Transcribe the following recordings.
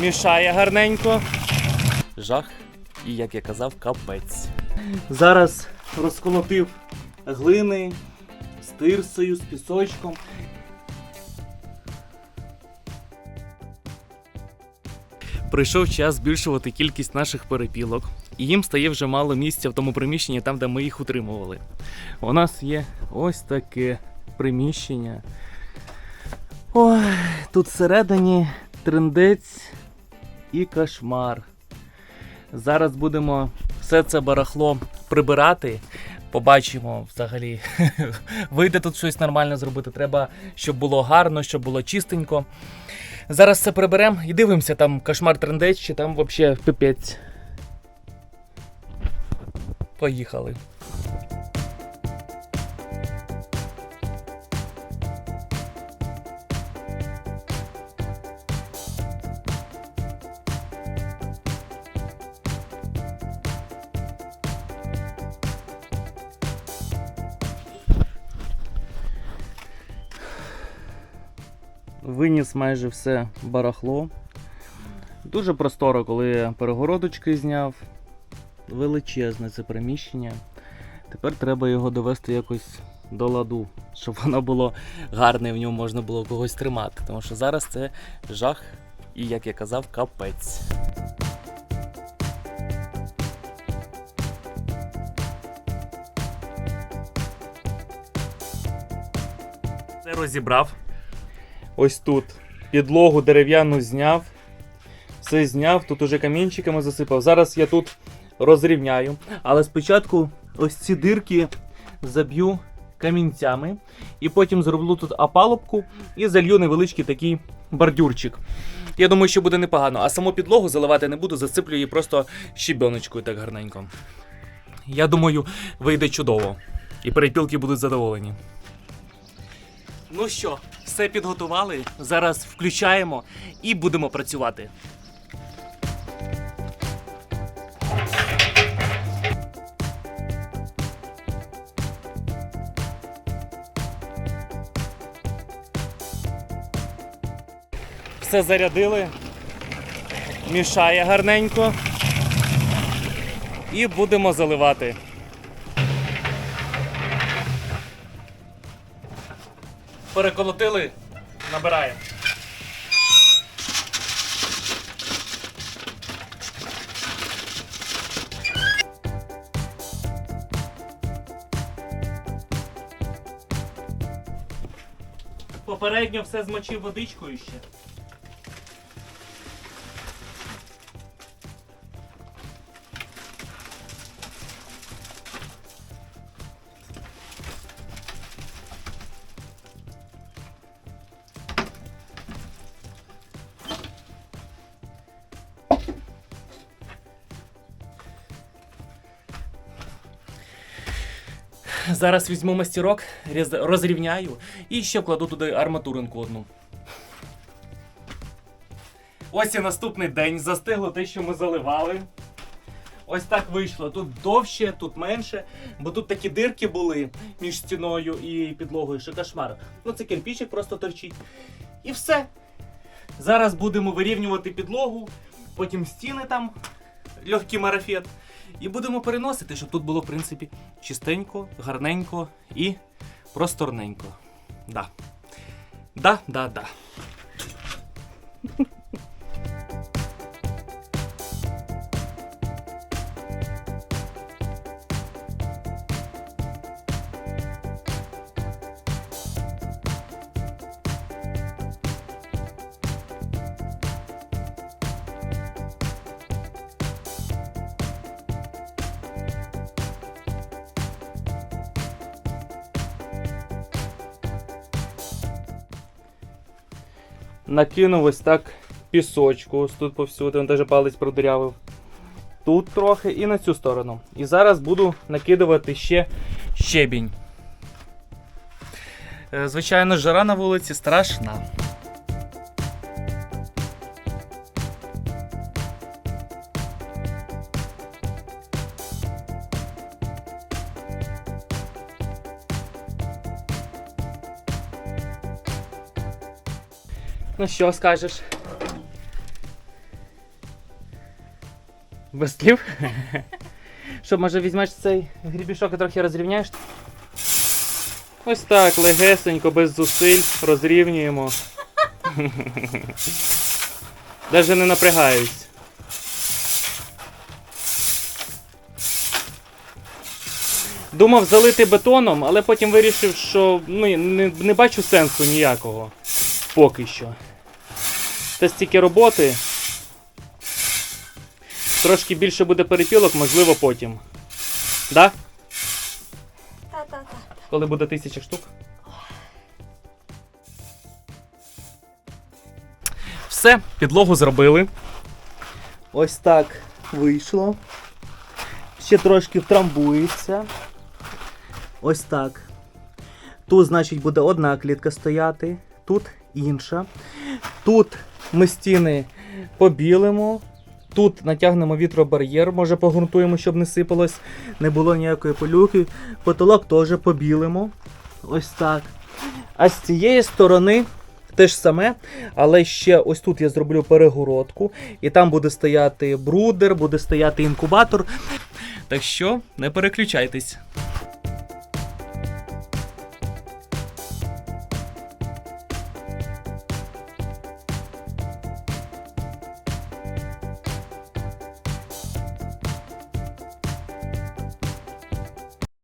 мішає гарненько. Жах. І як я казав, капець. Зараз розколотив глини з тирсою, з пісочком. Прийшов час збільшувати кількість наших перепілок, і їм стає вже мало місця в тому приміщенні, там, де ми їх утримували. У нас є ось таке приміщення. Ой, тут всередині трендець і кошмар. Зараз будемо все це барахло прибирати. Побачимо взагалі, вийде тут щось нормально зробити. Треба, щоб було гарно, щоб було чистенько. Зараз це приберемо і дивимося, там кошмар трендець, чи там взагалі пипець. Поїхали. Майже все барахло. Дуже просторо, коли я перегородочки зняв. Величезне це приміщення. Тепер треба його довести якось до ладу, щоб воно було гарне, і в ньому можна було когось тримати. Тому що зараз це жах і, як я казав, капець. Це розібрав. Ось тут підлогу дерев'яну зняв. Все зняв, тут уже камінчиками засипав. Зараз я тут розрівняю. Але спочатку ось ці дирки заб'ю камінцями. І потім зроблю тут опалубку і залью невеличкий такий бордюрчик. Я думаю, що буде непогано. А саму підлогу заливати не буду, засиплю її просто щебеночкою так гарненько. Я думаю, вийде чудово. І перепілки будуть задоволені. Ну що, все підготували. Зараз включаємо і будемо працювати. Все зарядили. Мішає гарненько. І будемо заливати. Переколотили, набираємо. Попередньо все змочив водичкою ще. Зараз візьму мастерок, розрівняю і ще вкладу туди арматуринку одну. Ось і наступний день. Застигло те, що ми заливали. Ось так вийшло. Тут довше, тут менше, бо тут такі дирки були між стіною і підлогою, що кошмар. Ну це кирпичик просто торчить. І все. Зараз будемо вирівнювати підлогу, потім стіни там, легкий марафет. І будемо переносити, щоб тут було, в принципі, чистенько, гарненько і просторненько. Да. Да, да, да. Накинув ось так пісочку, тут повсюди, він навіть палець продирявив. Тут трохи і на цю сторону. І зараз буду накидувати ще щебінь. Е, Звичайно, жара на вулиці страшна. Ну що скажеш? Без слів? Що, може візьмеш цей грібішок і трохи розрівняєш? Ось так, легесенько, без зусиль розрівнюємо. Даже не напрягаюсь. Думав залити бетоном, але потім вирішив, що ну, не, не бачу сенсу ніякого. Поки що. Це стільки роботи. Трошки більше буде перепілок, можливо, потім. Да? Та-та-та. Коли буде тисяча штук. Все, підлогу зробили. Ось так вийшло. Ще трошки втрамбується. Ось так. Тут, значить, буде одна клітка стояти, тут інша. Тут ми стіни побілимо. Тут натягнемо вітробар'єр, може погрунтуємо, щоб не сипалось, не було ніякої полюки. Потолок теж побілимо. Ось так. А з цієї сторони те ж саме, але ще ось тут я зроблю перегородку, і там буде стояти брудер, буде стояти інкубатор. Так що не переключайтесь.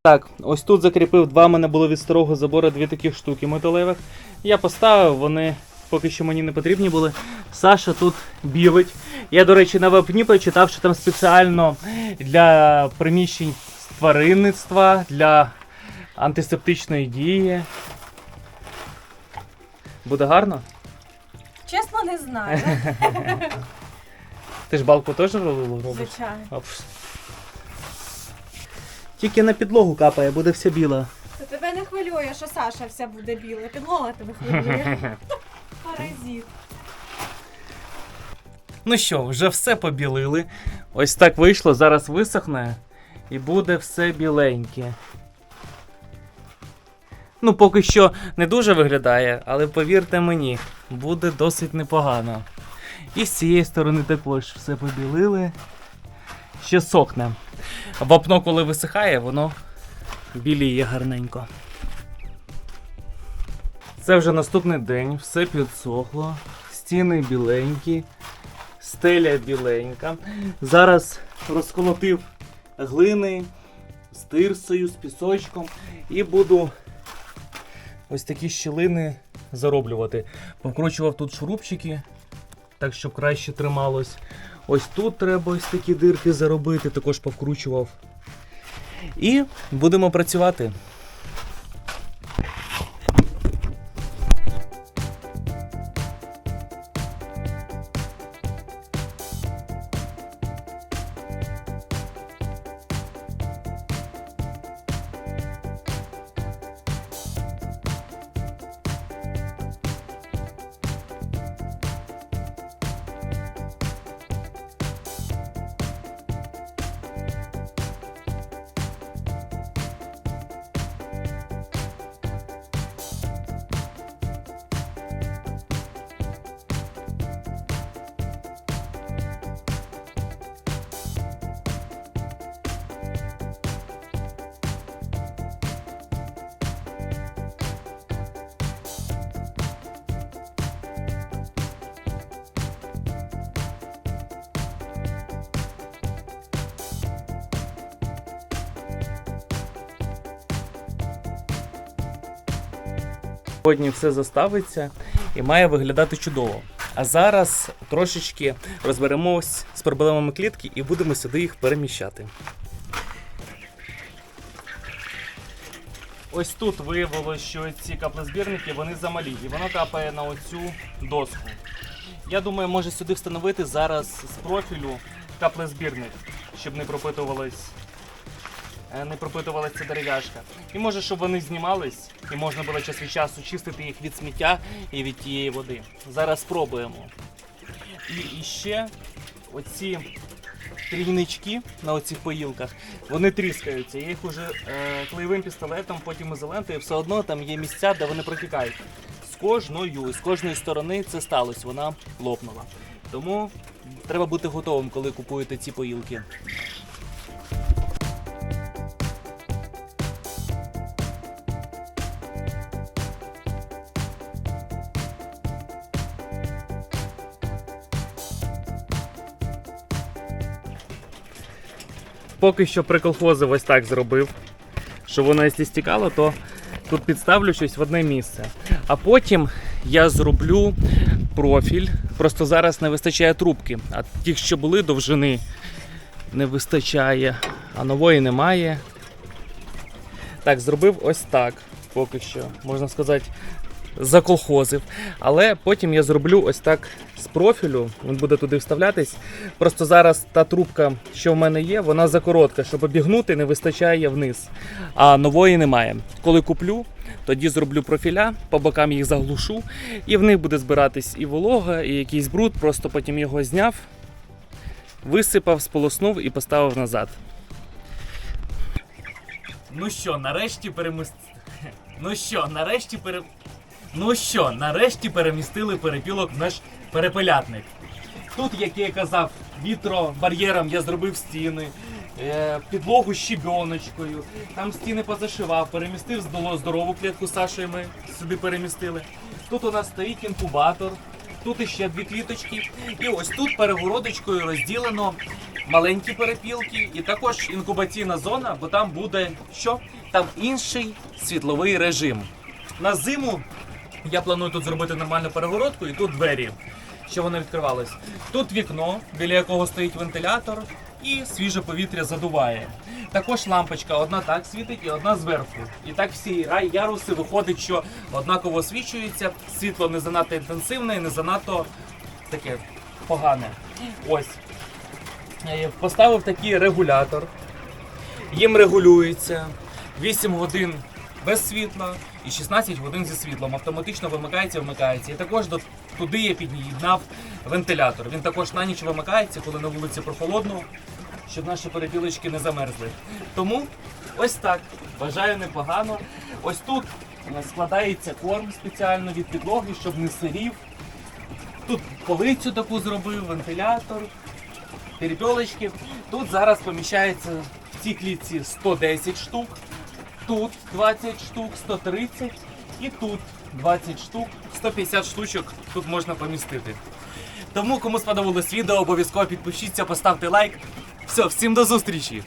Так, ось тут закріпив два, мене було від старого забору дві таких штуки металевих. Я поставив, вони поки що мені не потрібні були. Саша тут білить. Я, до речі, на веб прочитав, що там спеціально для приміщень тваринництва, для антисептичної дії. Буде гарно? Чесно, не знаю. Ти ж балку теж робиш? Звичайно. Тільки на підлогу капає, буде все біле. Та тебе не хвилює, що Саша вся буде біла. Підлога тебе хвилює. Паразит. Ну що, вже все побілили. Ось так вийшло, зараз висохне і буде все біленьке. Ну, поки що не дуже виглядає, але повірте мені, буде досить непогано. І з цієї сторони також все побілили. Ще сохне. Вапно, коли висихає, воно біліє гарненько. Це вже наступний день, все підсохло, стіни біленькі, стеля біленька. Зараз розколотив глини з тирсою, з пісочком і буду ось такі щілини зароблювати. Повкручував тут шурупчики, так щоб краще трималось. Ось тут треба ось такі дирки заробити, також повкручував. І будемо працювати. Сьогодні все заставиться і має виглядати чудово. А зараз трошечки розберемось з проблемами клітки і будемо сюди їх переміщати. Ось тут виявилось, що ці каплезбірники вони замалі, і воно капає на оцю доску. Я думаю, може сюди встановити зараз з профілю каплезбірник, щоб не пропитувалось не пропитувалася ця дерев'яшка. І може, щоб вони знімались, і можна було час від часу чистити їх від сміття і від тієї води. Зараз спробуємо. І, і ще оці трійнички на оцих поїлках, вони тріскаються. Я їх уже е, клеєвим пістолетом, потім ізолентою, все одно там є місця, де вони протікають. З кожною, з кожної сторони це сталося, вона лопнула. Тому Треба бути готовим, коли купуєте ці поїлки. Поки що приколхозив ось так зробив, що воно якщо стікало, то тут підставлю щось в одне місце. А потім я зроблю профіль. Просто зараз не вистачає трубки, а тих, що були довжини, не вистачає, а нової немає. Так, зробив ось так. Поки що, можна сказати, заколхозив. Але потім я зроблю ось так з профілю. Він буде туди вставлятись. Просто зараз та трубка, що в мене є, вона закоротка. Щоб обігнути, не вистачає вниз. А нової немає. Коли куплю, тоді зроблю профіля, по бокам їх заглушу, і в них буде збиратись і волога, і якийсь бруд. Просто потім його зняв, висипав, сполоснув і поставив назад. Ну що, нарешті переміст... Ну що, нарешті пере... Ну що, нарешті перемістили перепілок в наш перепелятник. Тут, як я казав, вітробар'єром я зробив стіни, е, підлогу щебіночкою, там стіни позашивав, перемістив здорову клітку Сашою ми сюди перемістили. Тут у нас стоїть інкубатор, тут іще дві кліточки. І ось тут перегородочкою розділено маленькі перепілки і також інкубаційна зона, бо там буде що? Там інший світловий режим. На зиму я планую тут зробити нормальну перегородку і тут двері, щоб вони відкривались. Тут вікно, біля якого стоїть вентилятор, і свіже повітря задуває. Також лампочка одна так світить і одна зверху. І так всі яруси виходить, що однаково освічується, світло не занадто інтенсивне і не занадто таке погане. Ось. Поставив такий регулятор. Їм регулюється 8 годин без світла і 16 годин зі світлом. Автоматично вимикається, вмикається. І також до, туди я під'єднав вентилятор. Він також на ніч вимикається, коли на вулиці прохолодно, щоб наші перепілочки не замерзли. Тому ось так. Бажаю непогано. Ось тут е, складається корм спеціально від підлоги, щоб не сирів. Тут полицю таку зробив, вентилятор, перепілочки. Тут зараз поміщається в цій клітці 110 штук, тут 20 штук, 130 і тут 20 штук, 150 штучок тут можна помістити. Тому, кому сподобалось відео, обов'язково підпишіться, поставте лайк. Все, всім до зустрічі!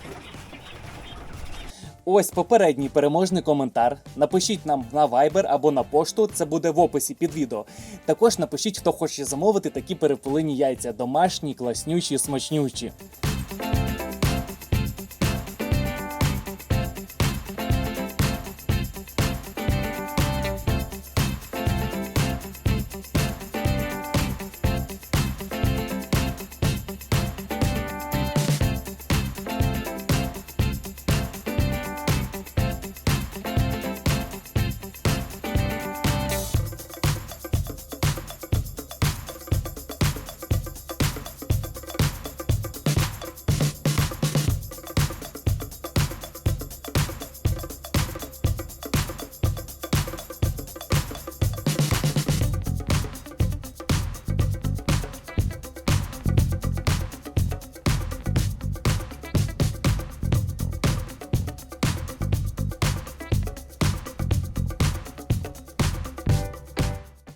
Ось попередній переможний коментар. Напишіть нам на Viber або на пошту, це буде в описі під відео. Також напишіть, хто хоче замовити такі перепелині яйця, домашні, класнючі, смачнючі.